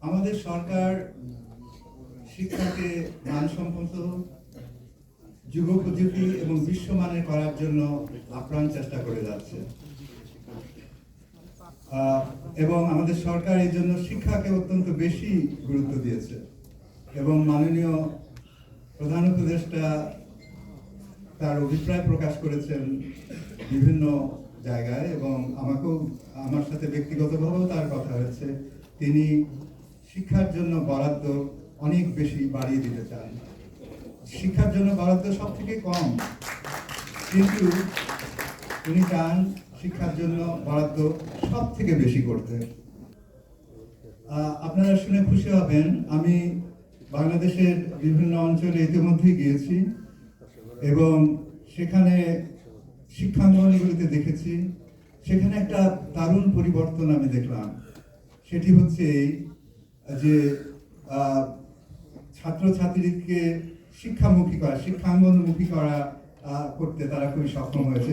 আমাদের সরকার, শিক্ষাকে মানসম্মত যুগোপযোগী এবং বিশ্বমানের করার জন্য আপ্রাণ চেষ্টা করে যাচ্ছে। এবং আমাদের সরকার এই জন্য শিক্ষাকে অত্যন্ত বেশি গুরুত্ব দিয়েছে। এবং মাননীয় প্রধান উপদেষ্টা তার অভিপ্রায় প্রকাশ করেছেন বিভিন্ন জায়গায় এবং আমাকেও, আমার সাথে ব্যক্তিগতভাবেও তার কথা হয়েছে। তিনি শিক্ষার জন্য বরাদ্দ অনেক বেশি বাড়িয়ে দিতে চান। শিক্ষার জন্য বরাদ্দ সব থেকে কম। কিন্তু উনি চান শিক্ষার জন্য বরাদ্দ সব থেকে বেশি করতে। আপনারা শুনে খুশি হবেন, আমি বাংলাদেশের বিভিন্ন অঞ্চলে ইতিমধ্যেই গিয়েছি এবং সেখানে শিক্ষাঙ্গনগুলিতে দেখেছি। সেখানে একটা দারুণ পরিবর্তন আমি দেখলাম। সেটি হচ্ছে এই যে ছাত্রছাত্রীকে শিক্ষামুখী করা শিক্ষাঙ্গনমুখী করা করতে তারা খুবই সক্ষম হয়েছে।